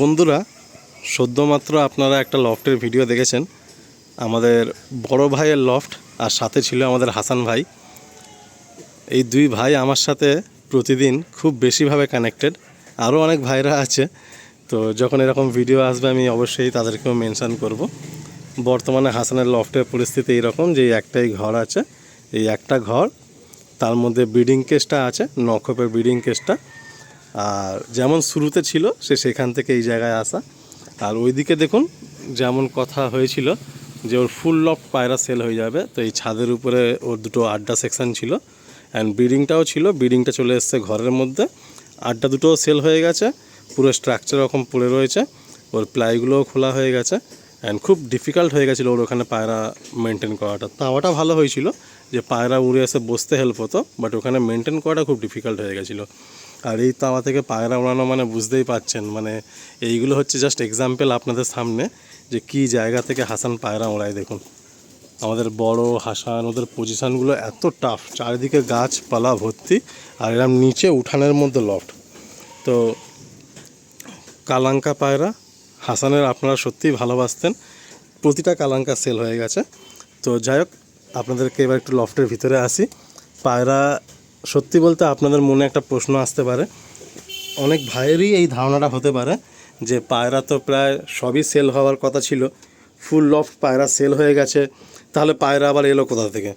বন্ধুরা, সদ্যমাত্র আপনারা একটা লফটের ভিডিও দেখেছেন। আমাদের বড় ভাইয়ের লফট আর সাথে ছিল আমাদের হাসান ভাই। এই দুই ভাই আমার সাথে প্রতিদিন খুব বেশিভাবে কানেক্টেড আরও অনেক ভাইরা আছে। তো যখন এরকম ভিডিও আসবে, আমি অবশ্যই তাদেরকেও মেনশান করব। বর্তমানে হাসানের লফটের পরিস্থিতি এইরকম যে একটাই ঘর আছে। এই একটা ঘর, তার মধ্যে ব্রিডিং কেসটা আছে, নখপের ব্রিডিং কেসটা আর যেমন শুরুতে ছিল, সে সেখান থেকে এই জায়গায় আসা। আর ওইদিকে দেখুন যেমন কথা হয়েছিল যে ওর ফুল লফ পায়রা সেল হয়ে যাবে। তো এই ছাদের উপরে ওর দুটো আড্ডা সেকশন ছিল। অ্যান্ড ব্রিডিংটাও ছিল। ব্রিডিংটা চলে এসছে ঘরের মধ্যে। আড্ডা দুটোও সেল হয়ে গেছে। পুরো স্ট্রাকচার রকম পড়ে রয়েছে। ওর প্লাইগুলোও খোলা হয়ে গেছে। অ্যান্ড খুব ডিফিকাল্ট হয়ে গেছিল ওর ওখানে পায়রা মেনটেন করাটা। তাওয়াটা ভালো হয়েছিল যে পায়রা উড়ে এসে বসতে হেল্প হতো বাট ওখানে মেনটেন করাটা খুব ডিফিকাল্ট হয়ে গেছিল। আর এই তাওয়া থেকে পায়রা ওড়ানো মানে বুঝতেই পাচ্ছেন মানে এইগুলো হচ্ছে জাস্ট এক্সাম্পল আপনাদের সামনে যে কি জায়গা থেকে হাসান পায়রা ওড়ায় দেখুন। আমাদের বড় হাসান, ওদের পজিশানগুলো এত টাফ চারিদিকে গাছপালা ভর্তি আর এরম নিচে উঠানের মধ্যে লফট তো কালাঙ্কা পায়রা, হাসানের আপনারা সত্যিই ভালোবাসতেন, প্রতিটা কালাঙ্কা সেল হয়ে গেছে। তো যাই হোক, আপনাদেরকে এবার একটু লফটের ভিতরে আসি। পায়রা সত্যি বলতে আপনাদের মনে একটা প্রশ্ন আসতে পারে। অনেক ভাইয়েরই এই ধারণাটা হতে পারে যে পায়রা তো প্রায় সবই সেল হওয়ার কথা ছিল। ফুল লফ পায়রা সেল হয়ে গেছে। তাহলে পায়রা আবার এলো কোথা থেকে?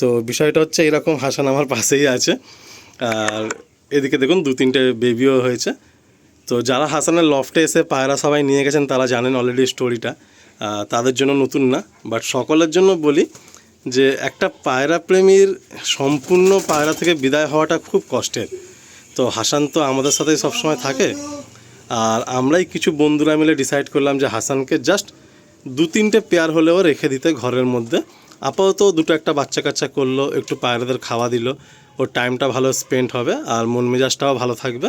তো বিষয়টা হচ্ছে এরকম হাসান আমার পাশেই আছে। আর এদিকে দেখুন, দু তিনটে বেবিও হয়েছে। তো যারা হাসানের লফটে এসে পায়রা সবাই নিয়ে গেছেন, তারা জানেন অলরেডি স্টোরিটা তাদের জন্য নতুন না বাট সকলের জন্য বলি যে একটা পায়রা প্রেমীর সম্পূর্ণ পায়রা থেকে বিদায় হওয়াটা খুব কষ্টের। তো হাসান তো আমাদের সাথেই সবসময় থাকে। আর আমরাই কিছু বন্ধুরা মিলে ডিসাইড করলাম যে হাসানকে জাস্ট দু তিনটে পেয়ার হলেও রেখে দিতে ঘরের মধ্যে। আপাতত দুটো একটা বাচ্চা কাচ্চা করল, একটু পায়রাদের খাওয়া দিল। ওর টাইমটা ভালো স্পেন্ড হবে আর মন মেজাজটাও ভালো থাকবে।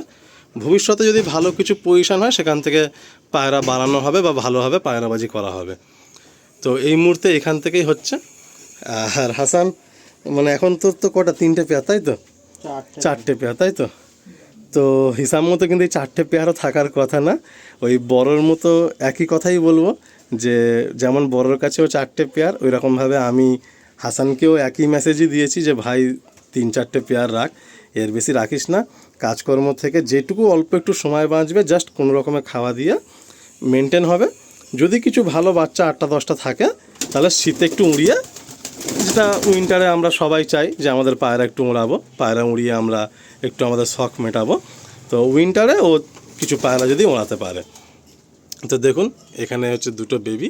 ভবিষ্যতে যদি ভালো কিছু পজিশন হয়, সেখান থেকে পায়রা বাড়ানো হবে বা ভালোভাবে পায়রাবাজি করা হবে। তো এই মুহূর্তে এখান থেকেই হচ্ছে। আর হাসান মানে এখন তোর তো কটা তিনটে পেয়ার তাই তো? চারটে। পেয়ার তাই তো? তো হিসাব মতো কিন্তু এই চারটে পেয়ারও থাকার কথা না। ওই বড়োর মতো একই কথাই বলব যে যেমন বড়োর কাছেও চারটে পেয়ার ওই রকমভাবে আমি হাসানকেও একই মেসেজই দিয়েছি যে ভাই তিন চারটে পেয়ার রাখ এর বেশি রাখিস না। কাজকর্ম থেকে যেটুকু অল্প একটু সময় বাঁচবে জাস্ট কোনো রকমে খাওয়া দিয়ে মেনটেন হবে। যদি কিছু ভালো বাচ্চা আটটা দশটা থাকে তাহলে শীতে একটু উড়িয়ে যেটা উইন্টারে আমরা সবাই চাই যে আমাদের পায়রা একটু উড়াবো পায়রা উড়িয়ে আমরা একটু আমাদের শখ মেটাবো। তো উইন্টারে ও কিছু পায়রা যদি ওড়াতে পারে। তো দেখুন এখানে হচ্ছে দুটো বেবি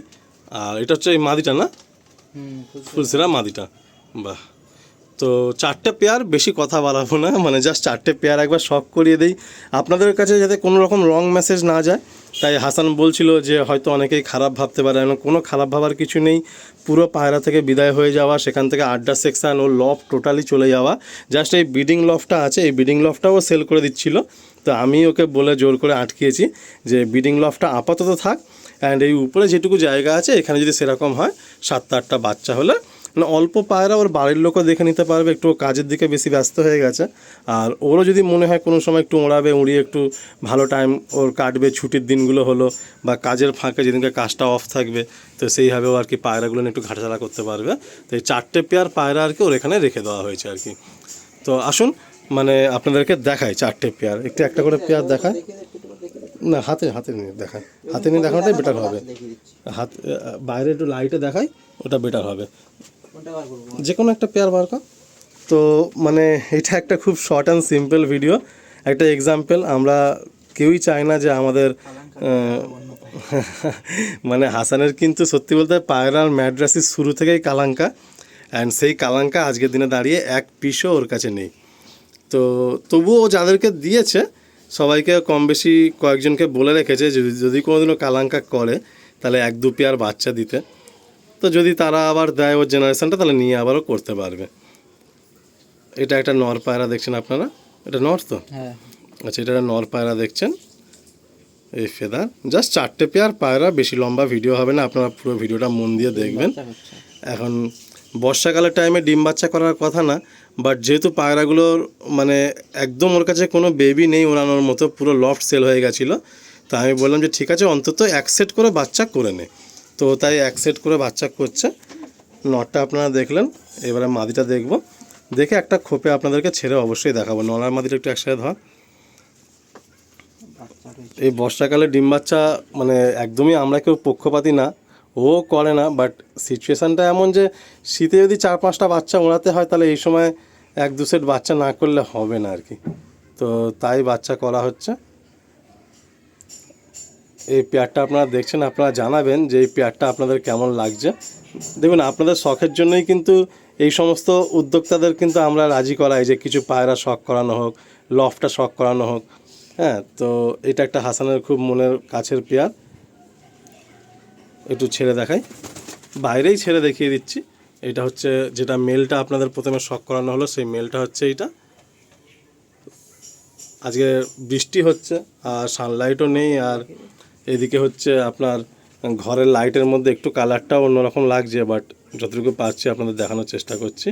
আর এটা হচ্ছে এই মাদিটা না? ফুলসেরা মাদিটা। বাহ। তো চারটে পেয়ার বেশি কথা বলাবো না মানে জাস্ট চারটে পেয়ার একবার শখ করিয়ে দেই। আপনাদের কাছে যাতে কোনো রকম রং মেসেজ না যায় তাই হাসান বলছিল যে হয়তো অনেকেই খারাপ ভাবতে পারে না কোনো খারাপ ভাবার কিছু নেই। পুরো পায়রা থেকে বিদায় হয়ে যাওয়া, সেখান থেকে আড্ডা সেকশান ও লফ টোটালি চলে যাওয়া। জাস্ট এই বিডিং লফটা আছে, এই বিডিং লফটাও সেল করে দিচ্ছিল। তো আমি ওকে বলে জোর করে আটকিয়েছি যে বিডিং লফটা আপাতত থাক। অ্যান্ড এই উপরে যেটুকু জায়গা আছে, এখানে যদি সেরকম হয়, সাতটা আটটা বাচ্চা হলে মানে অল্প পায়রা ওর বাড়ির লোকও দেখে নিতে পারবে, একটু কাজের দিকে বেশি ব্যস্ত হয়ে গেছে। আর ওরও যদি মনে হয় কোনো সময় একটু ওড়াবে, উড়িয়ে একটু ভালো টাইম ওর কাটবে, ছুটির দিনগুলো হলো বা কাজের ফাঁকে যেদিনকে কাজটা অফ থাকবে, তো সেইভাবেও আর কি পায়রাগুলো নিয়ে একটু ঘাটাচাড়া করতে পারবে। তো এই চারটে পেয়ার পায়রা আর কি ওর এখানে রেখে দেওয়া হয়েছে আর কি। তো আসুন মানে আপনাদেরকে দেখায় চারটে পেয়ার একটু একটা করে পেয়ার দেখায় না, হাতে হাতে নিয়ে দেখায় হাতে নিয়ে দেখানোটাই বেটার হবে। হাত, বাইরে একটু লাইটে দেখায় ওটা বেটার হবে। যে কোনো একটা পেয়ার বার কর। তো মানে এটা একটা খুব শর্ট অ্যান্ড সিম্পল ভিডিও একটা এক্সাম্পল আমরা কেউই চাই না যে আমাদের মানে হাসানের কিন্তু সত্যি বলতে পায়রার ম্যাড্রাসির শুরু থেকেই কালাঙ্কা। অ্যান্ড সেই কালাঙ্কা আজকের দিনে দাঁড়িয়ে এক পিসও ওর কাছে নেই। তো তবুও ও যাদেরকে দিয়েছে সবাইকে কম বেশি কয়েকজনকে বলে রেখেছে যদি যদি কোনোদিনও কালাঙ্কা করে তাহলে এক দু পেয়ার বাচ্চা দিতে। তো যদি তারা আবার দেয় ওর জেনারেশানটা তাহলে নিয়ে আবারও করতে পারবে। এটা একটা নর পায়রা দেখছেন আপনারা? এটা নর তো? হ্যাঁ। আচ্ছা এটা একটা নর পায়রা দেখছেন? এই ফেদার। জাস্ট চারটে পেয়ার পায়রা বেশি লম্বা ভিডিও হবে না আপনারা পুরো ভিডিওটা মন দিয়ে দেখবেন। এখন বর্ষাকালের টাইমে ডিম বাচ্চা করার কথা না বাট যেহেতু পায়রাগুলোর মানে একদম ওর কাছে কোনো বেবি নেই ওড়ানোর মতো পুরো লফট সেল হয়ে গেছিল তা আমি বললাম যে ঠিক আছে অন্তত এক সেট করে বাচ্চা করে নে। তো তাই এক সেট করে বাচ্চা করছে। নটটা আপনারা দেখলেন, এবারে মাদিটা দেখব। দেখে একটা খোপে আপনাদেরকে ছেড়ে অবশ্যই দেখাবো। নলার মাদিটা একটু একসাথে ধর। এই বর্ষাকালে ডিম বাচ্চা মানে একদমই আমরা কেউ পক্ষপাতি না, ও করে না বাট সিচুয়েশানটা এমন যে শীতে যদি চার পাঁচটা বাচ্চা ওড়াতে হয়, তাহলে এই সময় এক দু সেট বাচ্চা না করলে হবে না আর কি। তো তাই বাচ্চা করা হচ্ছে। এই পেয়ারটা আপনারা দেখছেন, আপনারা জানাবেন যে এই পেয়ারটা আপনাদের কেমন লাগছে। দেখুন, আপনাদের শখের জন্যই কিন্তু এই সমস্ত উদ্যোক্তাদের কিন্তু আমরা রাজি করাই যে কিছু পায়রা শখ করানো হোক, লফটা শখ করানো হোক। হ্যাঁ তো এটা একটা হাসানের খুব মনের কাছের পেয়ার। একটু ছেড়ে দেখাই। বাইরেই ছেড়ে দেখিয়ে দিচ্ছি। এটা হচ্ছে যেটা মেলটা আপনাদের প্রথমে শখ করানো হলো, সেই মেলটা হচ্ছে এইটা। আজকে বৃষ্টি হচ্ছে, আর সানলাইটও নেই, আর এদিকে হচ্ছে আপনার ঘরের লাইটের মধ্যে একটু কালারটাও অন্যরকম লাগছে বাট যতটুকু পাচ্ছি আপনাদের দেখানোর চেষ্টা করছি।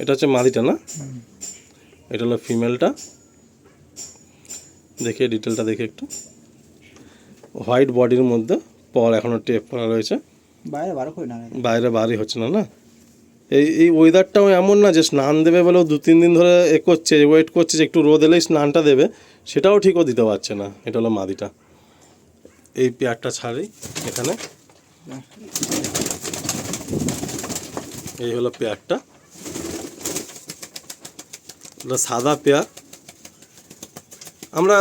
এটা হচ্ছে মাদিটা না? এটা হলো ফিমেলটা। দেখে ডিটেলটা দেখে একটু। হোয়াইট বডির মধ্যে পর এখনও টেপ করা রয়েছে। বাইরে বারো না বাইরে বাড়ি হচ্ছে না না? এই এই ওয়েদারটাও এমন না যে স্নান দেবে বলেও দু তিন দিন ধরে এ করছে ওয়েট করছে যে একটু রোদ এলেই স্নানটা দেবে সেটাও ঠিকও দিতে পারছে না। এটা হলো মাদিটা। এই পেয়ারটা ছাড়ি এখানে। এই হলো পেয়ারটা। এটা সাদা পেয়ার। আমরা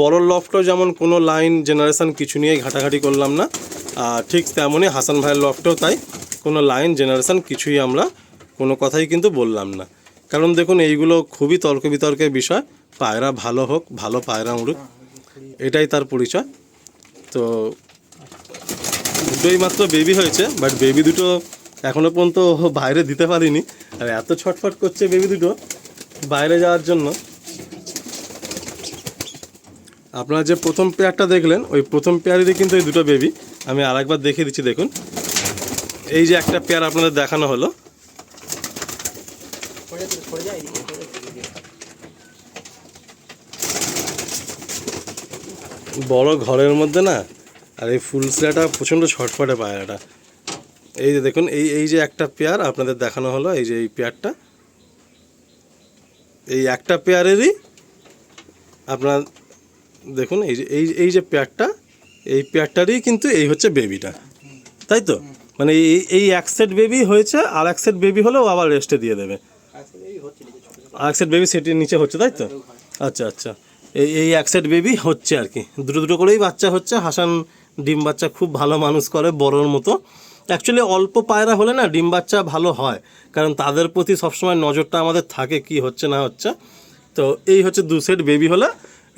বড় লফটও যেমন কোনো লাইন জেনারেশন কিছু নিয়ে ঘাটাঘাটি করলাম না, আর ঠিক তেমনই হাসান ভাইয়ের লফটেও তাই, কোনো লাইন জেনারেশন কিছুই আমরা কোনো কথাই কিন্তু বললাম না। কারণ দেখুন, এইগুলো খুবই তর্ক বিতর্কের বিষয়, পায়রা ভালো হোক, ভালো পায়রা উড়ুক, এটাই তার পরিচয়। তো দুটোই মাত্র বেবি হয়েছে বাট বেবি দুটো এখনও পর্যন্ত বাইরে দিতে পারিনি। আর এত ছটফট করছে বেবি দুটো বাইরে যাওয়ার জন্য। আপনারা যে প্রথম পেয়ারটা দেখলেন, ওই প্রথম পেয়ারেরই কিন্তু এই দুটো বেবি আমি আরেকবার দেখিয়ে দিচ্ছি, দেখুন। এই যে একটা পেয়ার আপনাদের দেখানো হলো। বড় ঘরের মধ্যে না আর এই ফুল প্রচণ্ড ছটফটে পায়রাটা। এই যে দেখুন এই এই যে একটা পেয়ার আপনাদের দেখানো হলো এই যে এই পেয়ারটা। এই একটা পেয়ারেরই আপনার দেখুন এই যে এই এই যে পেয়ারটা এই পেয়ারটারই কিন্তু এই হচ্ছে বেবিটা তাই তো? মানে এই এই এক সেট বেবি হয়েছে আর এক সেট বেবি হলেও আবার রেস্টে দিয়ে দেবে। আর এক সেট বেবি সেটির নিচে হচ্ছে তাই তো? আচ্ছা আচ্ছা। এই এই এক সেট বেবি হচ্ছে আর কি। দুটো দুটো করেই বাচ্চা হচ্ছে। হাসান ডিম বাচ্চা খুব ভালো মানুষ করে, বড়োর মতো। অ্যাকচুয়ালি অল্প পায়রা হলে না ডিম বাচ্চা ভালো হয়। কারণ তাদের প্রতি সবসময় নজরটা আমাদের থাকে কি হচ্ছে, না হচ্ছে। তো এই হচ্ছে দু সেট বেবি হলে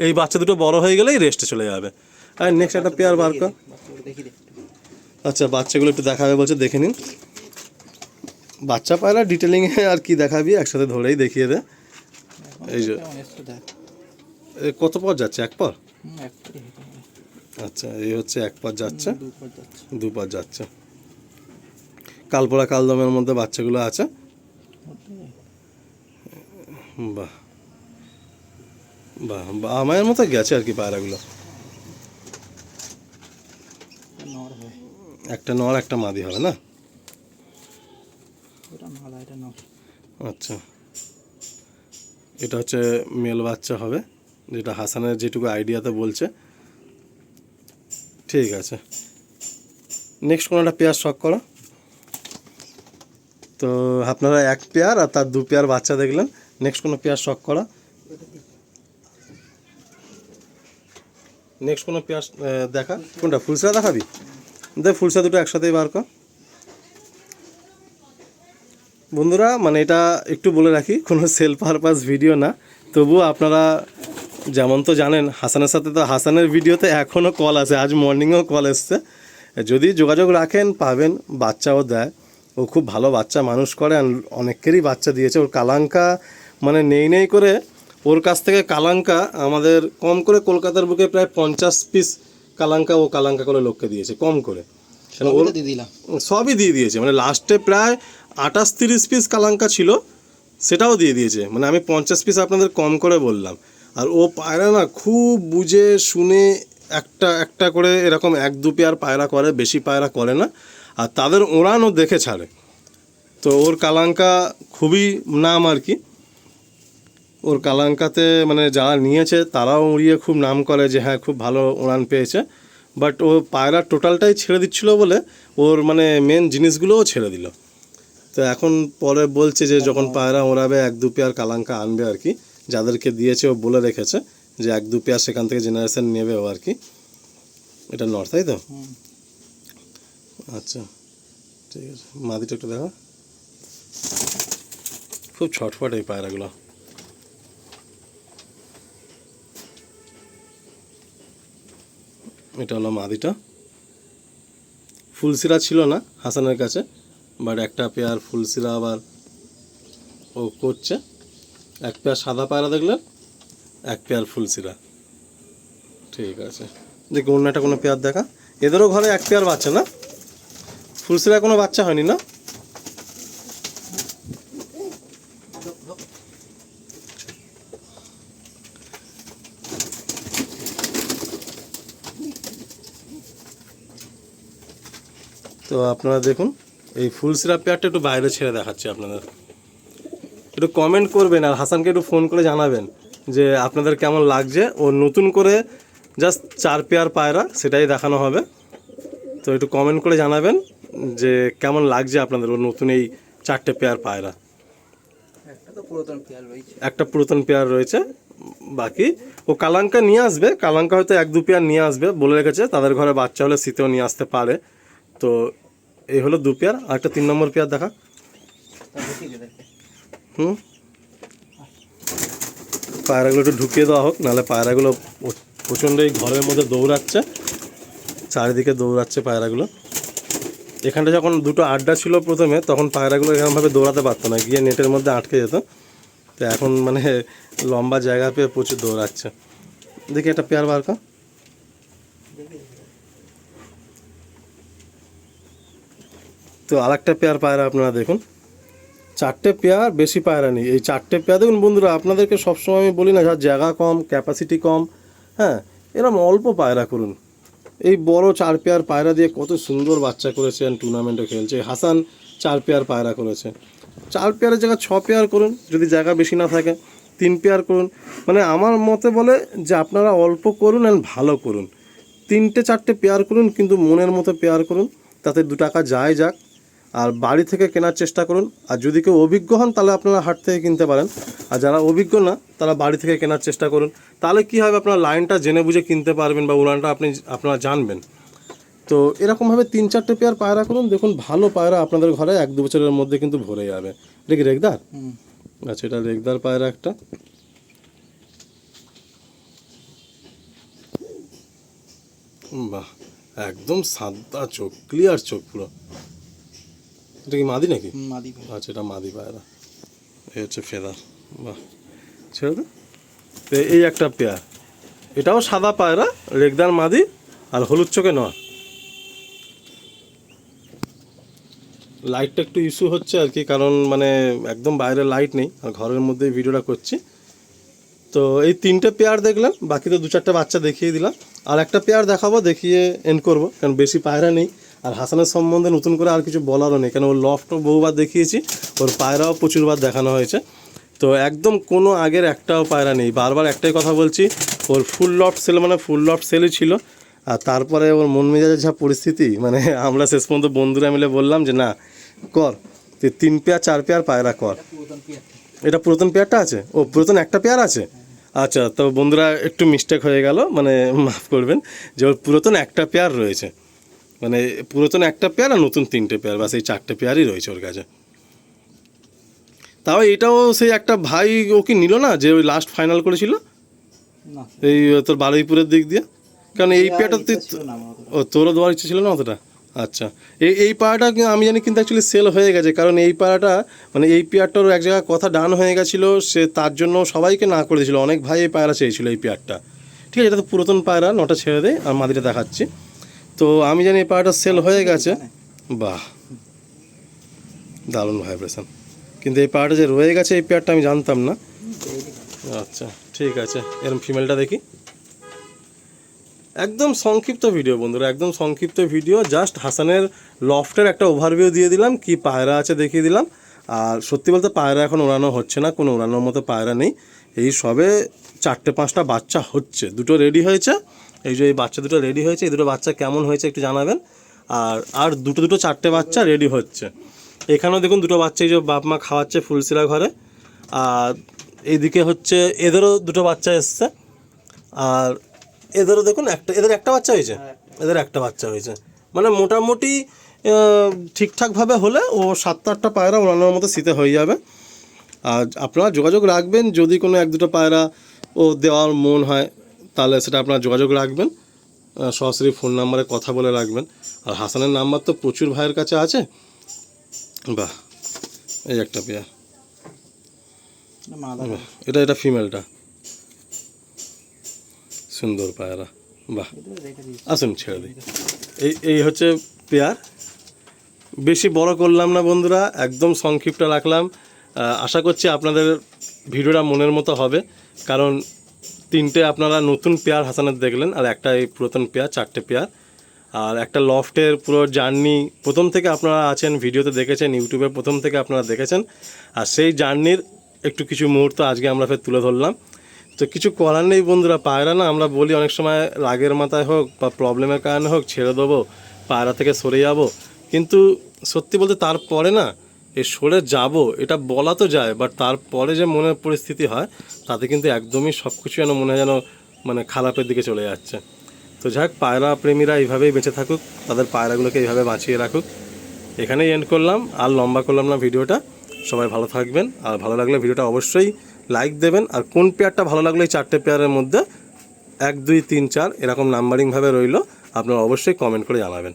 এই বাচ্চা দুটো বড় হয়ে গেলেই রেস্টে চলে যাবে। আর নেক্সট একটা পেয়ার বার কর। আচ্ছা বাচ্চাগুলো একটু দেখাবে, বলছে দেখে নিন। বাচ্চা পায়রা ডিটেলিংয়ে আর কি দেখাবি? একসাথে ধরেই দেখিয়ে দে। এই যে। কত পর যাচ্ছে? এক পর আচ্ছা এই হচ্ছে এক পর যাচ্ছে। দু পর যাচ্ছে। কালপোড়া কালদমের মধ্যে বাচ্চাগুলো আছে? বাহ। বাহ বাহ আমার মতো গেছে আর কি পায়রাগুলো। একটা নর একটা মাদি হবে না? আচ্ছা। এটা হচ্ছে মেল বাচ্চা হবে। যেটা হাসানের যেটুকু আইডিয়াতে বলছে। ঠিক আছে। নেক্সট কোনো একটা পেয়ার শখ করো? তো আপনারা এক পেয়ার আর তার দু পেয়ার বাচ্চা দেখলেন। নেক্সট কোনো পেয়ার শখ করা? নেক্সট কোনো পেয়ার দেখা? কোনটা ফুলসা দেখাবি? দে ফুলসা দুটো একসাথেই বার কর। বন্ধুরা মানে এটা একটু বলে রাখি, কোনো সেল পারপাস ভিডিও না। তবুও আপনারা যেমন তো জানেন হাসানের সাথে তো হাসানের ভিডিওতে এখনও কল আছে আজ মর্নিংয়েও কল এসছে। যদি যোগাযোগ রাখেন পাবেন বাচ্চাও দেয়। ও খুব ভালো বাচ্চা মানুষ করে অনেকেরই বাচ্চা দিয়েছে। ওর কালাঙ্কা মানে নেই নেই করে ওর কাছ থেকে কালাঙ্কা আমাদের কম করে কলকাতার বুকে প্রায় পঞ্চাশ পিস কালাঙ্কা ও কালাঙ্কা করে লোককে দিয়েছে কম করে। সবই দিয়ে দিয়েছে। মানে লাস্টে প্রায় আঠাশ তিরিশ পিস কালাঙ্কা ছিল সেটাও দিয়ে দিয়েছে। মানে আমি পঞ্চাশ পিস আপনাদের কম করে বললাম। আর ও পায়রা না খুব বুঝে শুনে একটা একটা করে এরকম এক দু পেয়ার পায়রা করে বেশি পায়রা করে না। আর তাদের ওড়ানও দেখে ছাড়ে। তো ওর কালাঙ্কা খুবই নাম আর কি। ওর কালাঙ্কাতে মানে যারা নিয়েছে তারাও উড়িয়ে খুব নাম করে যে হ্যাঁ খুব ভালো উড়ান পেয়েছে। বাট ও পায়রা টোটালটাই ছেড়ে দিচ্ছিল বলে ওর মানে মেন জিনিসগুলোও ছেড়ে দিল। তো এখন পরে বলছে যে যখন পায়রা ওড়াবে এক দু পেয়ার কালাঙ্কা আনবে আর কি। যাদেরকে দিয়েছে ও বলে রেখেছে যে এক দু পেয়ার সেখান থেকে জেনারেশন নেবে ও আর কি। এটা নর্থ তাই তো? আচ্ছা ঠিক আছে। মাদিটা একটু দেখা খুব ছটফট এই পায়রাগুলো। এটা হলো মাদিটা। ফুলসিরা ছিল না হাসানের কাছে বাট একটা পেয়ার ফুলসিরা আবার ও করছে। এক পেয়ার সাদা পায়রা দেখলেন, এক পেয়ার ফুলসিরা ঠিক আছে। দেখি অন্য একটা কোনো পেয়ার দেখা। এদেরও ঘরে এক পেয়ার বাচ্চা না? ফুলসিরা কোনো বাচ্চা হয়নি না? তো আপনারা দেখুন, এই ফুল সিরাপ পেয়ারটা একটু বাইরে ছেড়ে দেখাচ্ছি আপনাদের। একটু কমেন্ট করবেন আর হাসানকে একটু ফোন করে জানাবেন যে আপনাদের কেমন লাগছে ও নতুন করে জাস্ট চার পেয়ার পায়রা সেটাই দেখানো হবে। তো একটু কমেন্ট করে জানাবেন যে কেমন লাগছে আপনাদের ও নতুন এই চারটে পেয়ার পায়রা। একটা পুরাতন পেয়ার রয়েছে। বাকি। ও কালাঙ্কা নিয়ে আসবে কালাঙ্কা হয়তো এক দু পেয়ার নিয়ে আসবে বলে রেখেছে তাদের ঘরে বাচ্চা হলে শীতেও নিয়ে আসতে পারে। তো এই হলো দু পেয়ার আর একটা তিন নম্বর পেয়ার দেখে। হুম? পায়রাগুলো একটু ঢুকিয়ে দেওয়া হোক, নাহলে পায়রাগুলো প্রচণ্ড এই ঘরের মধ্যে দৌড়াচ্ছে, চারিদিকে দৌড়াচ্ছে পায়রাগুলো। এখানটা যখন দুটো আড্ডা ছিল প্রথমে, তখন পায়রাগুলো এরকমভাবে দৌড়াতে পারতো না, গিয়ে নেটের মধ্যে আটকে যেত। তো এখন মানে লম্বা জায়গা পেয়ে প্রচুর দৌড়াচ্ছে। দেখি একটা পেয়ার বার কর। তো আরেকটা পেয়ার পায়রা আপনারা দেখুন। চারটে পেয়ার বেশি পায়রা নেই। এই চারটে পেয়ার দেখুন বন্ধুরা, আপনাদেরকে সবসময় আমি বলি না, যার জায়গা কম ক্যাপাসিটি কম হ্যাঁ এরকম অল্প পায়রা করুন। এই বড় চার পেয়ার পায়রা দিয়ে কত সুন্দর বাচ্চা করেছেন টুর্নামেন্টে খেলছে। হাসান চার পেয়ার পায়রা করেছে। চার পেয়ারের জায়গা ছ পেয়ার করুন, যদি জায়গা বেশি না থাকে, তিন পেয়ার করুন। মানে আমার মতে বলে যে আপনারা অল্প করুন অ্যান্ড ভালো করুন। তিনটে চারটে পেয়ার করুন, কিন্তু মনের মতো পেয়ার করুন, তাতে দু টাকা যায় যাক। আর বাড়ি থেকে কেনার চেষ্টা করুন। আর যদি কেউ অভিজ্ঞ হন তাহলে আপনারা হাট থেকে কিনতে পারেন। আর যারা অভিজ্ঞ না তারা বাড়ি থেকে কেনার চেষ্টা করুন। তাহলে কী হবে আপনার লাইনটা জেনে বুঝে কিনতে পারবেন বা উড়ানটা আপনি আপনারা জানবেন। তো এরকমভাবে তিন চারটে পেয়ার পায়রা করুন। দেখুন ভালো পায়রা আপনাদের ঘরে এক দু বছরের মধ্যে কিন্তু ভরে যাবে। এটা কি রেগদার? আচ্ছা এটা রেগদার পায়রা একটা। বাহ একদম সাদা চোখ ক্লিয়ার চোখ পুরো। এটা কি মাদি নাকি? মাদি আচ্ছা এটা মাদি পায়রা এই হচ্ছে ফেদার। বাহ। ছেড়ে তো এই একটা পেয়ার। এটাও সাদা পায়রা রেগদার মাদি আর হলুদ চোখে নয়। লাইটটা একটু ইস্যু হচ্ছে আর কি কারণ মানে একদম বাইরে লাইট নেই আর ঘরের মধ্যেই ভিডিওটা করছি। তো এই তিনটে পেয়ার দেখলাম বাকি তো দু চারটে বাচ্চা দেখিয়ে দিলাম। আর একটা পেয়ার দেখাবো দেখিয়ে এন্ড করব কারণ বেশি পায়রা নেই। আর হাসানের সম্বন্ধে নতুন করে আর কিছু বলারও নেই, কেন ওর লফটও বহুবার দেখিয়েছি, ওর পায়রাও প্রচুরবার দেখানো হয়েছে। তো একদম কোনো আগের একটাও পায়রা নেই, বারবার একটাই কথা বলছি, ওর ফুল লফট সেল মানে ফুল লফট সেলই ছিল, আর তারপরে ওর মন মেজাজের যা পরিস্থিতি মানে আমরা শেষ পর্যন্ত বন্ধুরা মিলে বললাম যে না, কর, তুই তিন পেয়ার, চার পেয়ার পায়রা কর। এটা পুরাতন পেয়ারটা আছে? ও, পুরাতন একটা পেয়ার আছে? আচ্ছা তো বন্ধুরা একটু মিস্টেক হয়ে গেল মানে মাফ করবেন যে ওর পুরাতন একটা পেয়ার রয়েছে। মানে পুরাতন একটা পেয়ার আর নতুন তিনটে পেয়ার বাস এই চারটে পেয়ারই রয়েছে ওর কাছে। তাও এটাও সেই একটা ভাই ও কি নিল না যে ওই লাস্ট ফাইনাল করেছিল? এই তোর বারুইপুরের দিক দিয়ে? কারণ এই পেয়ারটা তুই আমার অতটা। ও তোরও দেওয়ার ইচ্ছে ছিল না অতটা? আচ্ছা। এই এই পাড়াটা আমি জানি কিন্তু অ্যাকচুয়ালি সেল হয়ে গেছে কারণ এই পাড়াটা মানে এই পেয়ারটারও এক জায়গায় কথা ডান হয়ে গেছিল সে তার জন্য সবাইকে না করে দিয়েছিল। অনেক ভাই এই পায়রা চেয়েছিল এই পেয়ারটা ঠিক আছে এটা তো পুরাতন পায়রা নটা ছেড়ে দেয় আর মাদিটা দেখাচ্ছি। তো আমি জানি এই পায়রাটা সেল হয়ে গেছে। বাহ দারুণ ভাইব্রেশন কিন্তু এই পায়রাটা যে রয়ে গেছে এই পেয়ারটা আমি জানতাম না। আচ্ছা ঠিক আছে এরকম ফিমেলটা দেখি। একদম সংক্ষিপ্ত ভিডিও বন্ধুরা একদম সংক্ষিপ্ত ভিডিও জাস্ট হাসানের লফটের একটা ওভারভিউ দিয়ে দিলাম কি পায়রা আছে দেখিয়ে দিলাম। আর সত্যি বলতে পায়রা এখন ওড়ানো হচ্ছে না কোনো ওড়ানোর মতো পায়রা নেই। এই সবে চারটে পাঁচটা বাচ্চা হচ্ছে দুটো রেডি হয়েছে। এই যে এই বাচ্চা দুটো রেডি হয়েছে এই দুটো বাচ্চা কেমন হয়েছে একটু জানাবেন। আর আর দুটো দুটো চারটে বাচ্চা রেডি হচ্ছে। এখানেও দেখুন দুটো বাচ্চা এই যে বাপ মা খাওয়াচ্ছে ফুলসিরা ঘরে। আর এইদিকে হচ্ছে এদেরও দুটো বাচ্চা এসছে। আর এদেরও দেখুন একটা এদের একটা বাচ্চা হয়েছে? এদের একটা বাচ্চা হয়েছে। মানে মোটামুটি ঠিকঠাকভাবে হলে ও সাতটা আটটা পায়রা ওড়ানোর মতো শীতে হয়ে যাবে। আর আপনারা যোগাযোগ রাখবেন যদি কোনো এক দুটো পায়রা ও দেওয়ার মন হয় তাহলে সেটা আপনারা যোগাযোগ রাখবেন সরাসরি ফোন নাম্বারে কথা বলে রাখবেন। আর হাসানের নাম্বার তো প্রচুর ভাইয়ের কাছে আছে। বাহ এই একটা পেয়ার এটা এটা ফিমেলটা সুন্দর পায়রা। বাহ আসুন ছেড়ে দিই। এই এই হচ্ছে পেয়ার বেশি বড় করলাম না বন্ধুরা একদম সংক্ষিপ্ত রাখলাম। আশা করছি আপনাদের ভিডিওটা মনের মতো হবে কারণ তিনটে আপনারা নতুন পেয়ার হাসানের দেখলেন, আর একটা এই পুরাতন পেয়ার, চারটে পেয়ার। আর একটা লফটের পুরো জার্নি, প্রথম থেকে আপনারা আছেন, ভিডিওতে দেখেছেন, ইউটিউবে প্রথম থেকে আপনারা দেখেছেন। আর সেই জার্নির একটু কিছু মুহূর্ত আজকে আমরা ফের তুলে ধরলাম। তো কিছু করার নেই বন্ধুরা, পায়রা না, আমরা বলি অনেক সময় রাগের মাথায় হোক বা প্রবলেমের কারণে হোক, ছেড়ে দেবো, পায়রা থেকে সরে যাব। কিন্তু সত্যি বলতে তারপরে না এই সরে যাব, এটা বলা তো যায় বাট তারপরে যে মনের পরিস্থিতি হয়, তাতে কিন্তু একদমই সব কিছু যেন মনে হয় যেন মানে খারাপের দিকে চলে যাচ্ছে। তো যাক, পায়রা প্রেমীরা এইভাবেই বেঁচে থাকুক, তাদের পায়রাগুলোকে এইভাবে বাঁচিয়ে রাখুক। এখানেই এন্ড করলাম, আর লম্বা করলাম না ভিডিওটা। সবাই ভালো থাকবেন, আর ভালো লাগলে ভিডিওটা অবশ্যই লাইক দেবেন, আর কোন পেয়ারটা ভালো লাগল এই চারটে পেয়ারের মধ্যে? এক, দুই, তিন, চার, এরকম নাম্বারিংভাবে রইল, আপনারা অবশ্যই কমেন্ট করে জানাবেন।